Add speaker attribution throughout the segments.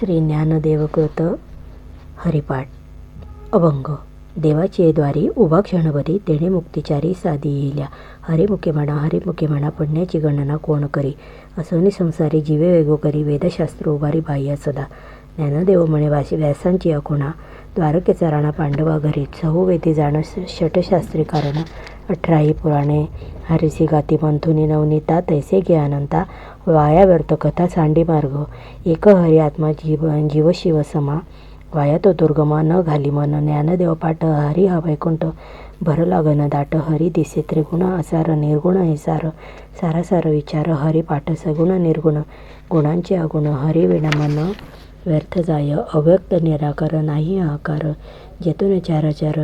Speaker 1: श्री ज्ञानदेवकृत हरिपाठ. अभंग. देवाची द्वारी उभा क्षणभरी तेणे मुक्तिचारी साधी येल्या हरिमुखे म्हणा हरिमुखे म्हणा पुण्याची गणना कोण करी? असोनी संसारी जीवे वेगो करी वेदशास्त्र उभारी बाह्य सदा. ज्ञानदेव म्हणे वासी व्यासांची अखुणा द्वारकेचा राणा पांडवा घरी चहू वेदी जाण षटशास्त्री कारण. अठराही पुराणे हरिसी गाती मंथुनी नवनीता तैसे घे अनंता वाया व्यर्थ कथा सांडी मार्ग. एक हरी आत्मा जीव जीव शिव समा. वाया तो दुर्गमा न घाली मन. ज्ञानदेव पाठ हरी हा वैकुंठ. भर लागन दाट हरी दिसे त्रिगुण असार निर्गुण हिसार. सारासार विचार हरी पाठ सगुण निर्गुण. गुणांचे अगुण हरी विण मन. व्यर्थ जाय अव्यक्त निराकार नाही आकार. जेथून चाराचार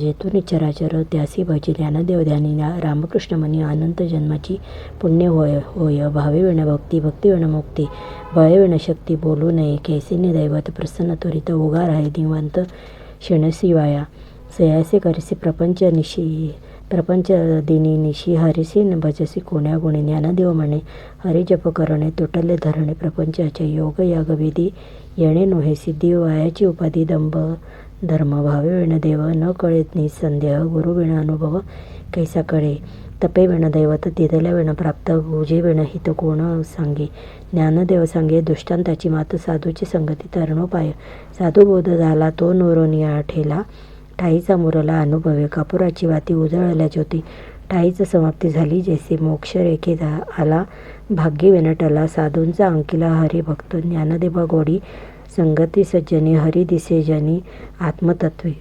Speaker 1: जेतून चराचर त्यासी भजी ज्ञानदेव ध्यानी रामकृष्ण म्हणी अनंत जन्माची पुण्य होय होय. भावे विण भक्ती भक्ती विण मुक्ती. भय विण शक्ती बोलू नये कैसीने दैवत प्रसन्न त्वरित उगार आहे दिवंत क्षणसी वाया सयासे करिसी प्रपंच निशी प्रपंच दिनी निशी हरिसी भजसी कोण्या गुणी ज्ञानदेव म्हणे. हरी करणे तुटले धरणे प्रपंचाचे योग यागवेदी येणे नोहे सिद्धी वायाची उपाधी दंभ. धर्म भावे विण देव न कळेत निसंदेह गुरु विण अनुभव कैसा कळे. तपे विण दैवत दिदल्या विण प्राप्त गुजे विण हित कोण सांगे. ज्ञानदेव सांगे दृष्टांताची मात साधूची संगती तरणोपाय. साधू बोध झाला तो नोरोनिया ठेला ठाईचा मुरला अनुभवे. कापुराची वाती उजळल्या ज्योती ठाईचं समाप्ती झाली. जैसे मोक्ष आला भाग्य विनटला. साधूंचा अंकिला हरी भक्त. ज्ञानदेवा गोडी संगती सज्जनी. हरी दिसे जनी आत्मतत्वे.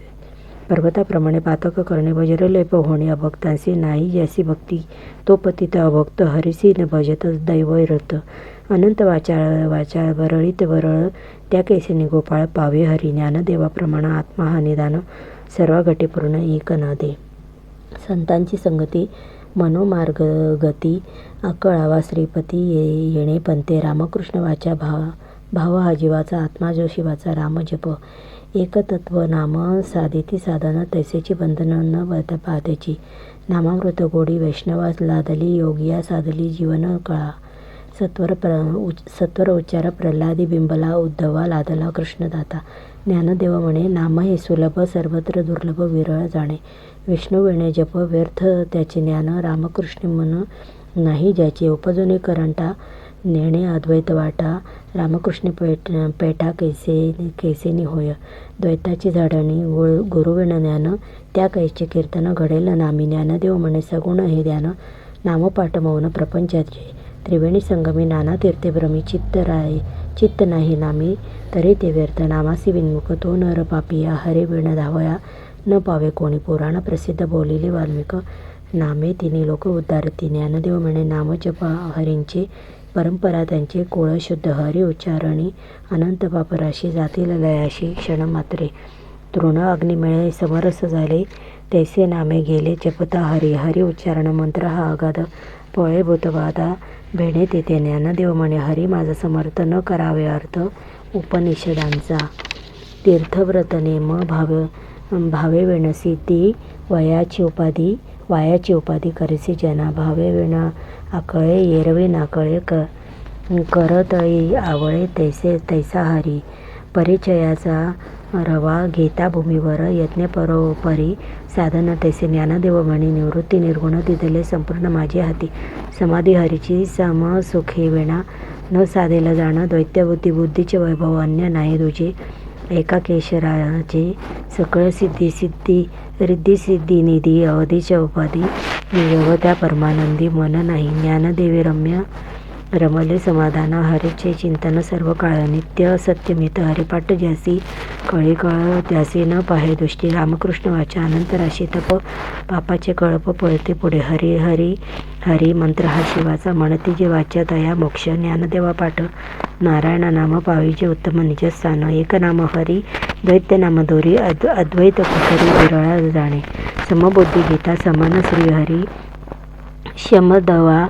Speaker 1: पर्वताप्रमाणे पातक करणे वज्रलेप होणे अभक्तांशी नाही. जैसी भक्ती तो पतित अभक्त. हरिसी न भजत दैवरत अनंत वाचाळ वाचाळ वरळीत वरळ. त्या केसिनी गोपाळ पावे. हरी ज्ञानदेवाप्रमाणे आत्मा हा निदान सर्व घटे पूर्ण दे संतांची संगती मनोमार्ग गती कळावा श्रीपती ये येणे पंते रामकृष्ण वाचा भाव भाव हा जीवाचा आत्मा जो शिवाचा राम जप. एकतत्व नाम साधिती साधन तैसेची बंधन न पाहतेची. बाधेची नामामृत गोडी वैष्णवास लादली योगिया साधली जीवन कळा. सत्वर प्र सत्वर उच्चार प्रल्हादी बिंबला उद्धवा लादला कृष्णदाता. ज्ञानदेव म्हणे नाम हे सुलभ सर्वत्र दुर्लभ विरळ जाणे. विष्णू वेणे जप व्यर्थ त्याचे ज्ञान रामकृष्ण मन नाही ज्याचे उपजुनी करंटा नेणे अद्वैत वाटा रामकृष्ण पेट पेटा कैसे कैसेनी होय. द्वैताची झाडणी गुरु गुरुविण ज्ञान त्या कैचे कीर्तन घडेल नामी. ज्ञानदेव म्हणे सगुण हे ध्यान नामपाठ मौन प्रपंचाचे त्रिवेणी संगमी नाना तीर्थे भ्रमी चित्त राय चित्त नाही नामी तरी ते व्यर्थ नामासी विनमुख तो नर पापिया हरे विण धावया न पावे कोणी पुराण प्रसिद्ध बोलिले वाल्मिक. नामे तिने लोक उद्धारती ज्ञानदेव म्हणे नामजप हरींचे परंपरा त्यांचे कोळ शुद्ध हरी उच्चारणी अनंत पापराशी जातील लयाशी क्षण मात्रे. तृण अग्निमेळे समरस झाले तैसे नामे गेले जपता हरी हरी उच्चारण मंत्र हा अगाध. पळे भूतबाधा भेणे तेथे ज्ञानदेव म्हणे हरी माझा समर्थ न करावे अर्थ उपनिषदांचा. तीर्थव्रत नेम भाव भावे विणसी ती वयाची उपाधी वायाची उपाधी करिसी जना भावे विण आकळे येरवे नाकळे क करतळी आवळे तैसे तैसा हरी. परिचयाचा रवा घेता भूमीवर यज्ञ परोपरी साधन तैसे ज्ञानदेव म्हणे निवृत्ती निर्गुण तिथले संपूर्ण माझी हाती. समाधी हरीची सम सुखे विणा न साधेलं जाणं दैत्यबुद्धी बुद्धीचे वैभव अन्य नाही तुझे. एका केशराचे सकळ सिद्धी सिद्धी रिद्धी सिद्धी निधी अवधीच्या उपाधी निरव त्या परमानंदी मन नाही. ज्ञानदेवी रम्य रमले समाधान हरीचे चिंतन सर्व काळ नित्य सत्यमित हरिपाठ ज्यासी कळी कळ त्याचे न पाहे दृष्टी रामकृष्ण वाचा अनंत अशी तप पापाचे कळप पळते पुढे. हरी हरी हरी मंत्र हा शिवाचा म्हणती जे वाच्या दया मोक्ष ज्ञानदेवा पाठ. नारायण नाम पावीचे उत्तम निजस्थान एक नाम हरी द्वैत्य नाम दोरी अद् अद्वैत कुसरी विरळा जाणे. समबुद्धी गीता समान श्रीहरी शमदवा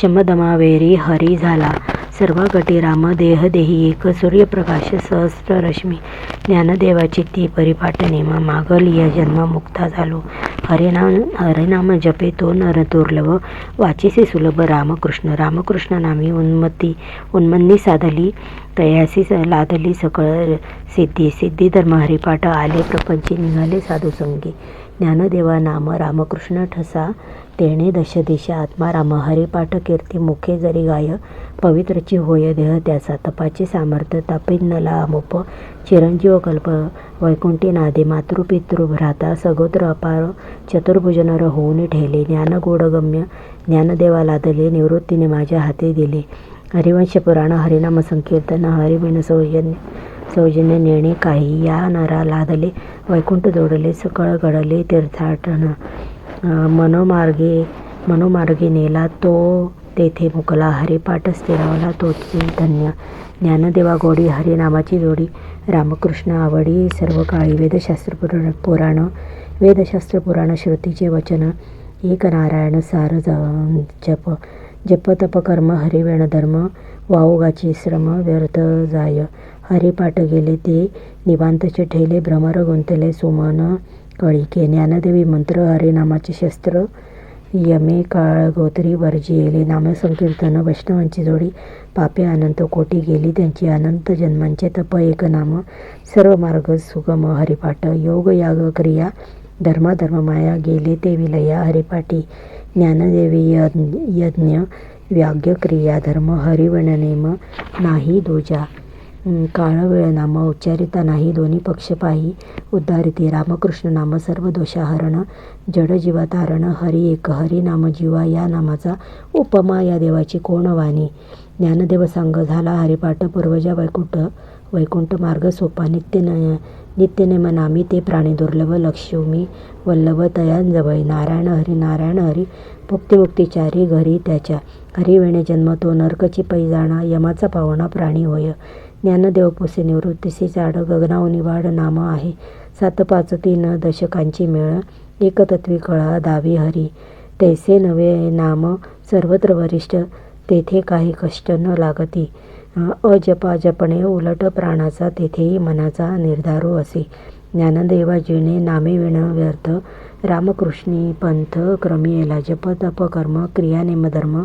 Speaker 1: शमदमावेरी हरी झाला. सर्वागटी राम देह देही एक सूर्यप्रकाश सहस्र रश्मी ज्ञानदेवाची ती परिपाठ नेम मागल या जन्म मुक्ता झालो. हरिनाम हरिनाम जपे तो नर दुर्लभ. वाचिसे सुलभ रामकृष्ण. रामकृष्ण नामी उन्मती उन्मन्नी साधली तयासी स- लादली सकळ सिद्धी. सिद्धी धर्म हरिपाठ आले प्रपंची निघाले साधुसंगी. ज्ञानदेवा नाम रामकृष्ण ठसा. तेणे दश दिशा आत्मा राम हरिपाठ कीर्ती मुखे जरी गाय पवित्रची होय देह त्याचा तपाचे सामर्थ्य तपिन्नला अमुप चिरंजीव कल्प वैकुंठी नादे मातृपितृ भ्राता सगोत्र अपार चतुर्भुज नर होऊन ठेले ज्ञानगोडगम्य ज्ञानदेवा लादले निवृत्तीने माझ्या हाती दिले. हरिवंश पुराण हरिनाम संकीर्तन हरिविण सौजन्य सौजन्य नेणे काही या नरा लादले वैकुंठ जोडले सकळ घडले तीर्थाटन मनोमार्गे मनोमार्गे नेला तो तेथे मुकला हरिपाठ स्थिरावला तोचे धन्य. ज्ञानदेवा गोडी हरिनामाची जोडी. रामकृष्ण आवडी सर्व काळी वेदशास्त्र पुराण पुराण वेदशास्त्र पुराण श्रुतीचे वचन. एक नारायण सार जप. जप तप कर्म हरिवेण धर्म वावगाची श्रम व्यर्थ जाय. हरिपाठ गेले ते निवांतचे ठेले भ्रमर गुंतले सुमन. कळिके ज्ञानदेवी मंत्र हरिनामाचे शस्त्र यमे काळ गोत्री वर्जियेले नामसंकीर्तन वैष्णवांची जोडी पापे अनंत कोटी गेली त्यांची अनंत जन्मांचे तप एक नाम सर्व मार्ग सुगम हरिपाठ योग याग क्रिया धर्माधर्म माया गेले ते विलया हरिपाठी ज्ञानदेवी यज्ञ यज्ञ क्रिया धर्म हरिवणनेम नाही दुजा काळवेळ नाम उच्चारिता नाही दोन्ही पक्ष पाही उद्धारिते. रामकृष्ण नाम सर्व दोषाहरण जड जीवा तारण हरी एक हरी नाम जीवा या नामाचा उपमा या देवाची कोण वाणी? ज्ञानदेव सांग झाला हरिपाठ पूर्वजा वैकुंठ वैकुंठ मार्ग सोपा. नित्य नित्यनेम नामी ते प्राणी दुर्लभ लक्ष्मी वल्लभ तयान नारायण हरी नारायण हरी मुक्तिमुक्तिचारी घरी त्याच्या. हरिवेणे जन्म तो नरकची पै जाणा यमाचा पावणा प्राणी होय. ज्ञानदेव पुसे निवृत्तीसी जाड गगनावनी वाढ नाम आहे. सात पाच तीन दशकांची मेळ एकतत्वी कळा दावी हरी. तैसे नवे नाम सर्वत्र वरिष्ठ तेथे काही कष्ट न लागती. अजपा जपणे उलट प्राणाचा तेथेही मनाचा निर्धारू असे. ज्ञानदेवाजीने नामे विण व्यर्थ रामकृष्णी पंथ क्रमियेला जप तप कर्म क्रियानेमधर्म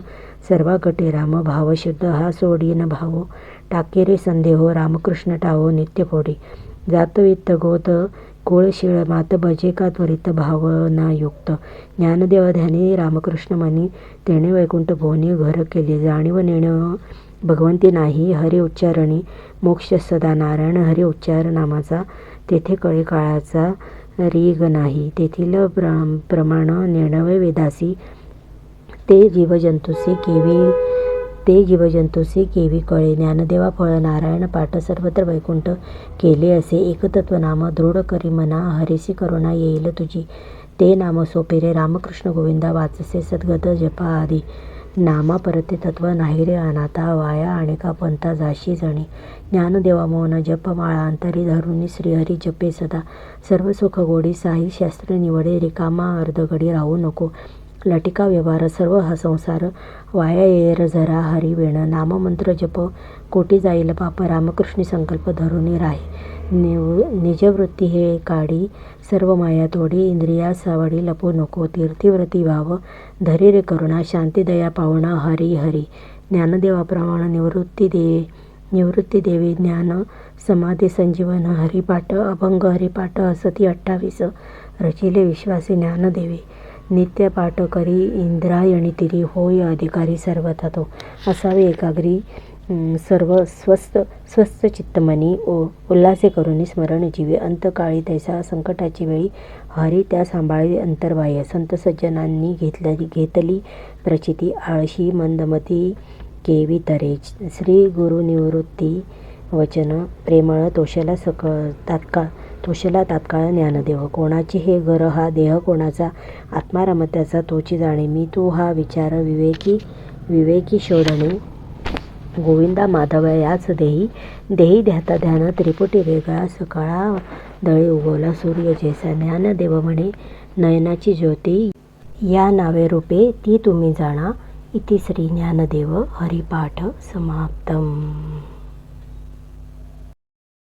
Speaker 1: सर्वागटे राम भावशुद्ध हा सोडीन भाव. टाकेरे संदेहो रामकृष्ण टाहो नित्यफोडी जातवित्त गोत कुळशिळ मात बजे का त्वरित भावनायुक्त ज्ञानदेव ध्यानी रामकृष्ण मनी तेणे वैकुंठ भोवनी घर केले. जाणीव नेण भगवंती नाही हरि उच्चारणी मोक्ष सदा नारायण हरि उच्चार नामाचा तेथे कळे काळाचा रीग नाही. तेथील प्र प्रमाण नेणवे वेदासी ते जीवजंतुसे केवी ते जीवजंतुसे केवी कळे. ज्ञानदेवा फळ नारायण पाठ सर्वत्र वैकुंठ केले असे. एकतत्व नाम दृढ करी मना हरिसी करुणा येईल तुझी. ते नाम सोपे रे. रामकृष्ण गोविंदा वाचसे सद्गत जपा आदी. नामा परते तत्व नाही रे अनाथा वाया अनेका पंथा जाशी जणी. ज्ञानदेवा मौन जप माळा अंतरी धरुणी श्रीहरी जपे सदा. सर्व सुख गोडी साई शास्त्र निवडे रिकामा अर्धगडी राहू नको. लटिका व्यवहार सर्व हा संसार वाया येर झरा हरी वेण नाममंत्र जप कोटी जाईल पाप रामकृष्णी संकल्प धरुनी राही. निव निजवृत्ती हे काढी सर्व माया तोडी इंद्रिया सावडी लपू नको तीर्थीव्रती भाव धरी रे करुणा शांती दया पावणा हरी हरी. ज्ञानदेवाप्रमाण निवृत्ती दे निवृत्ती देवी ज्ञान समाधी संजीवन हरिपाठ अभंग हरिपाठ असती अठ्ठावीस. रचिले विश्वासी ज्ञानदेवी. नित्य पाठ करी इंद्रायणी तिरी होय अधिकारी सर्वथा तो. असावे एकाग्री सर्व स्वस्थ स्वस्थ चित्तमनी ओ उल्हासे करून स्मरण जीवे. अंतकाळी तैसा संकटाची वेळी हरी त्या सांभाळी अंतर्बाह्य. संत सज्जनांनी घेतली घेतली प्रचिती. आळशी मंदमती केवी तरे. श्री गुरुनिवृत्ती वचन. प्रेमळ तोषाला सक तात्काळ तोषला तात्काळ ज्ञानदेव कोणाची हे घर हा देह कोणाचा? आत्मारामत्याचा तोची जाणे मी तू हा विचार विवेकी विवेकी शोधणे. गोविंदा माधव याच देही. देही ध्याता ध्यान त्रिपुटी वेगळा सकाळा दळी उगवला सूर्य जैसा. ज्ञानदेव म्हणे नयनाची ज्योती. या नावे रूपे ती तुम्ही जाणा. इति श्री ज्ञानदेव हरिपाठ समाप्तम्.